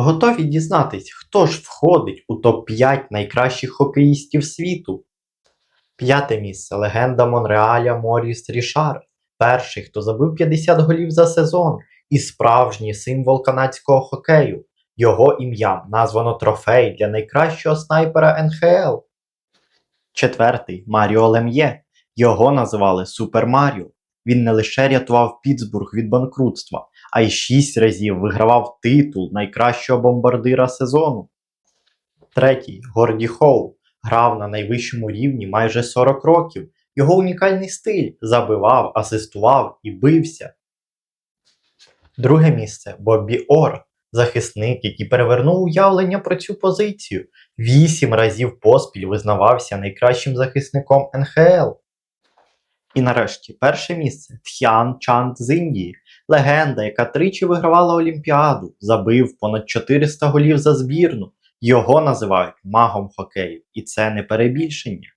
Готові дізнатись, хто ж входить у топ-5 найкращих хокеїстів світу? П'яте місце легенда Монреаля Моріс Рішар. Перший, хто забив 50 голів за сезон, і справжній символ канадського хокею. Його ім'ям названо трофей для найкращого снайпера НХЛ. Четвертий Маріо Лем'є. Його називали Супер Маріо. Він не лише рятував Пітсбург від банкрутства, а й шість разів вигравав титул найкращого бомбардира сезону. Третій Горді Хоу грав на найвищому рівні майже 40 років. Його унікальний стиль забивав, асистував і бився. Друге місце Боббі Ор, захисник, який перевернув уявлення про цю позицію. Вісім разів поспіль визнавався найкращим захисником НХЛ. І нарешті перше місце Тхян Чанд з Індії, легенда, яка тричі вигравала Олімпіаду, забив понад 400 голів за збірну. Його називають магом хокею, і це не перебільшення.